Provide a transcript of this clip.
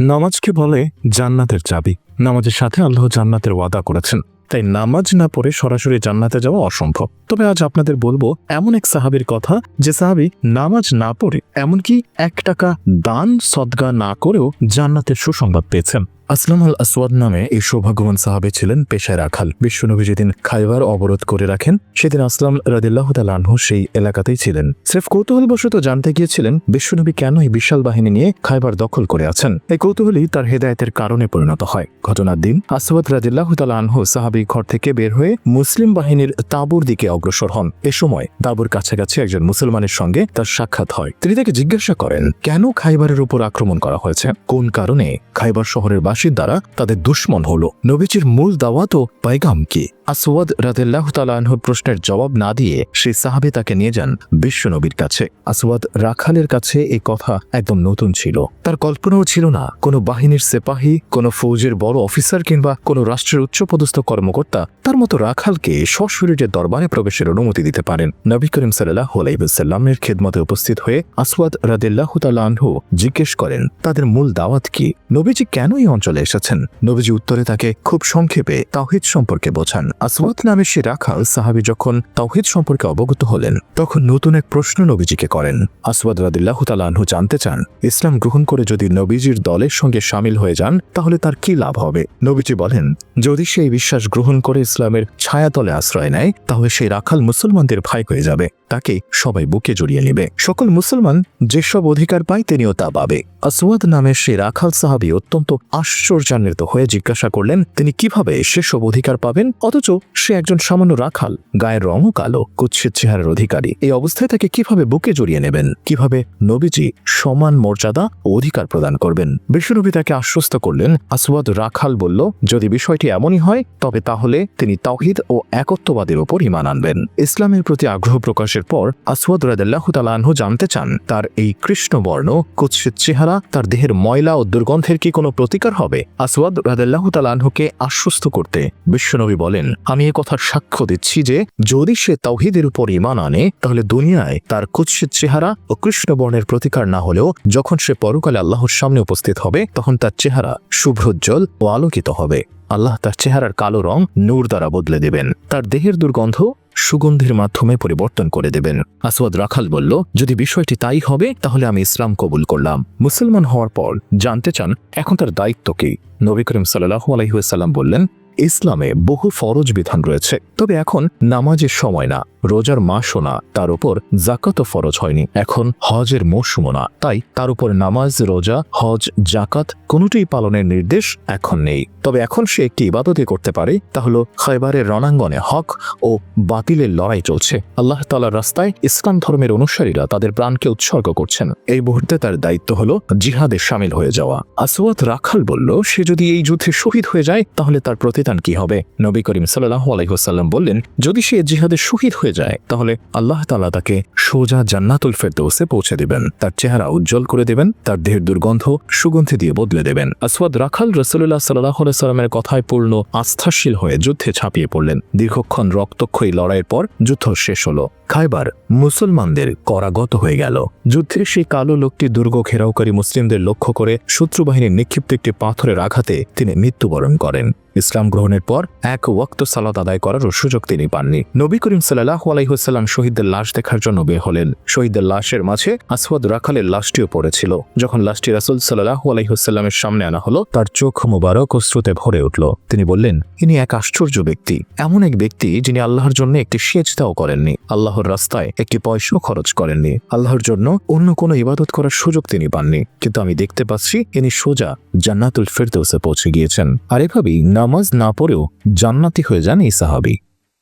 নামাজকে বলে জান্নাতের চাবি। নামাজের সাথে আল্লাহ জান্নাতের ওয়াদা করেছেন। তাই নামাজ না পড়ে সরাসরি জান্নাতে যাওয়া অসম্ভব। তবে আজ আপনাদের বলব এমন এক সাহাবির কথা যে সাহাবি নামাজ না পড়ে এমনকি এক টাকা দান, সদগা না করেও জান্নাতের সুসংবাদ পেয়েছেন। আসলাম আল আসওয়াদ নামে এই সৌভাগ্যবান সাহাবে ছিলেন পেশায় রাখাল। বিশ্বনবী যেদিন খাইবার অবরোধ করে রাখেন, সেদিন আসলাম রাদিল্লাহ তালানহু সেই এলাকাতেই ছিলেন। সিফ কৌতূহলবশত জানতে গিয়েছিলেন, বিশ্বনবী কেন এই বিশাল বাহিনী নিয়ে খাইবার দখল করে আছেন। এই কৌতূহলই তার হেদায়েতের কারণে পরিণত হয়। ঘটনার দিন আসওয়াদ রাদিল্লাহ তালানহু সাহাবি ঘর থেকে বের হয়ে মুসলিম বাহিনীর তাঁবুর দিকে অগ্রসর হন। এ সময় তাঁবুর কাছাকাছি একজন মুসলমানের সঙ্গে তার সাক্ষাৎ হয়। তিনি তাকে জিজ্ঞাসা করেন, কেন খাইবারের উপর আক্রমণ করা হয়েছে? কোন কারণে? খাইবার শহরের বাসিন্দারা তাদের দুশ্মন হলো। নবীজির মূল দাওয়াত ও পাইগাম কি? আসওয়াদ রাদেল্লাহ তালাহর প্রশ্নের জবাব না দিয়ে সেই সাহাবে তাকে নিয়ে যান বিশ্ব নবীর কাছে। আসওয়াদ রাখালের কাছে এই কথা একদম নতুন ছিল। তার কল্পনাও ছিল না, কোনো বাহিনীর সিপাহী, কোনো ফৌজের বড় অফিসার কিংবা কোনো রাষ্ট্রের উচ্চপদস্থ কর্মকর্তা তার মতো রাখালকে সশরীরে দরবারে প্রবেশের অনুমতি দিতে পারেন। নবী করিম সাল্লাহ আলাইসাল্লামের খেদমতে উপস্থিত হয়ে আসওয়াদ রাদেল্লাহ তালাহু জিজ্ঞেস করেন, তাদের মূল দাওয়াত কি? নবীজি, কেন এই অঞ্চলে এসেছেন? নবীজি উত্তরে তাকে, খুব সংক্ষেপে, তাওহিদ সম্পর্কে বোঝান। আসওয়াত নামে সে রাখাল সাহাবি যখন তাওহিদ সম্পর্কে অবগত হলেন, তখন নতুন এক প্রশ্ন নবীজিকে করেন। আসওয়াদ রাদিল্লাহ তালাহু জানতে চান, ইসলাম গ্রহণ করে যদি নবীজির দলের সঙ্গে সামিল হয়ে যান, তাহলে তার কি লাভ হবে? নবীজি বলেন, যদি সেই বিশ্বাস গ্রহণ করে ইসলামের ছায়াতলে আশ্রয় নেয়, তাহলে সেই রাখাল মুসলমানদের ভাই হয়ে যাবে। তাকে সবাই বুকে জড়িয়ে নেবে। সকল মুসলমান যেসব অধিকার পায় তিনিও তা পাবে। আসওয়াদ নামের সে রাখাল সাহাবি অত্যন্ত আশ্চর্যান্বিত হয়ে জিজ্ঞাসা করলেন, তিনি কীভাবে সেসব অধিকার পাবেন? অথচ সে একজন সামান্য রাখাল, গায়ের রঙও কালো, কুৎসিত চেহারার অধিকারী। এই অবস্থায় তাকে কীভাবে বুকে জড়িয়ে নেবেন? কীভাবে নবীজি সমান মর্যাদা ও অধিকার প্রদান করবেন? বিশ্বনবী তাকে আশ্বস্ত করলেন। আসওয়াদ রাখাল বলল, যদি বিষয়টি এমনই হয়, তবে তাহলে তিনি তাওহিদ ও একত্ববাদের ওপর ইমান আনবেন। ইসলামের প্রতি আগ্রহ প্রকাশের পর আসওয়াদ রাদাল্লাহ তালাহ জানতে চান, তার এই কৃষ্ণবর্ণ, কুৎসিত চেহারা, তার দেহের ময়লা ও দুর্গন্ধের কি কোনো প্রতিকার হবে? আসওয়াদ রাদাল্লাহ তালাহকে আশ্বস্ত করতে বিশ্বনবী বলেন, আমি এ কথার সাক্ষ্য দিচ্ছি যে, যদি সে তাওহিদের উপর ইমান আনে, তাহলে দুনিয়ায় তার কুৎসিত চেহারা ও কৃষ্ণবর্ণের প্রতিকার না হলেও যখন সে পরকালে আল্লাহর সামনে উপস্থিত হবে, তখন তার চেহারা শুভ্রোজ্জ্বল ও আলোকিত হবে। আল্লাহ তার চেহারার কালো রং নূর দ্বারা বদলে দেবেন। তার দেহের দুর্গন্ধ সুগন্ধির মাধ্যমে পরিবর্তন করে দেবেন। আসওয়াদ রাখাল বলল, যদি বিষয়টি তাই হবে, তাহলে আমি ইসলাম কবুল করলাম। মুসলমান হওয়ার পর জানতে চান, এখন তার দায়িত্ব কি? নবী করিম সাল্লাহু আলহিহাল্লাম বললেন, ইসলামে বহু ফরজ বিধান রয়েছে, তবে এখন নামাজের সময় না। রোজার মাসও না, তার উপর জাকাতও ফরজ হয়নি। এখন হজের মৌসুমও না, তাই তার উপর নামাজ, রোজা, হজ জাকাত কোনোটিই পালনের নির্দেশ এখন নেই। তবে এখন সে একটি ইবাদতই করতে পারে, তা হলো খয়বারের রণাঙ্গনে হক ও বাতিলের লড়াই চলছে। আল্লাহ তালার রাস্তায় ইসলাম ধর্মের অনুসারীরা তাদের প্রাণকে উৎসর্গ করছেন। এই মুহূর্তে তার দায়িত্ব হল জিহাদে সামিল হয়ে যাওয়া। আসওয়াত রাখাল বলল, সে যদি এই যুদ্ধে শহীদ হয়ে যায়, তাহলে তার প্রতিদান কি হবে? নবী করিম সাল্লাহ আলাইসাল্লাম বললেন, যদি সে জিহাদে শহীদ হয়ে যায়। তাহলে আল্লাহ তালা তাকে সোজা জান্নাতুল ফেরদৌসে পৌঁছে দেবেন। তার চেহারা উজ্জ্বল করে দেবেন, তার দেহের দুর্গন্ধ সুগন্ধি দিয়ে বদলে দেবেন। আসওয়াদ রাখাল রসুল্লাহ সাল্লাহ সাল্লামের কথায় পূর্ণ আস্থাশীল হয়ে যুদ্ধে ছাপিয়ে পড়লেন। দীর্ঘক্ষণ রক্তক্ষয়ী লড়াইয়ের পর যুদ্ধ শেষ হলো। খাইবার মুসলমানদের করাগত হয়ে গেল। যুদ্ধে সেই কালো লোকটি দুর্গ ঘেরাওকারী মুসলিমদের লক্ষ্য করে শত্রুবাহিনীর নিক্ষিপ্ত একটি পাথরের আঘাতে তিনি মৃত্যুবরণ করেন। ইসলাম গ্রহণের পর এক ওয়াক্ত সালাত আদায় করারও সুযোগ তিনি পাননি। নবী করিম সাল্লাহ আলাইহুসাল্লাম শহীদদের লাশ দেখার জন্য বের হলেন। শহীদদের লাশের মাঝে আসওয়াদ রাখালের লাশটিও পড়েছিল। যখন লাশটি রাসুল সাল্লাহ আলাইহুসাল্লামের সামনে আনা হলো, তার চোখ মুবারক অশ্রুতে ভরে উঠল। তিনি বললেন, ইনি এক আশ্চর্য ব্যক্তি। এমন এক ব্যক্তি যিনি আল্লাহর জন্য একটি সেজদাও করেননি। আল্লাহর রাস্তায় একটি পয়সাও খরচ করেননি। আল্লাহর জন্য অন্য কোনো ইবাদত করার সুযোগ তিনি পাননি। কিন্তু আমি দেখতে পাচ্ছি ইনি সোজা জান্নাতুল ফেরদৌসে পৌঁছে গিয়েছেন। আর এভাবেই নামাজ না পড়েও জান্নাতি হয়ে যান এই সাহাবি।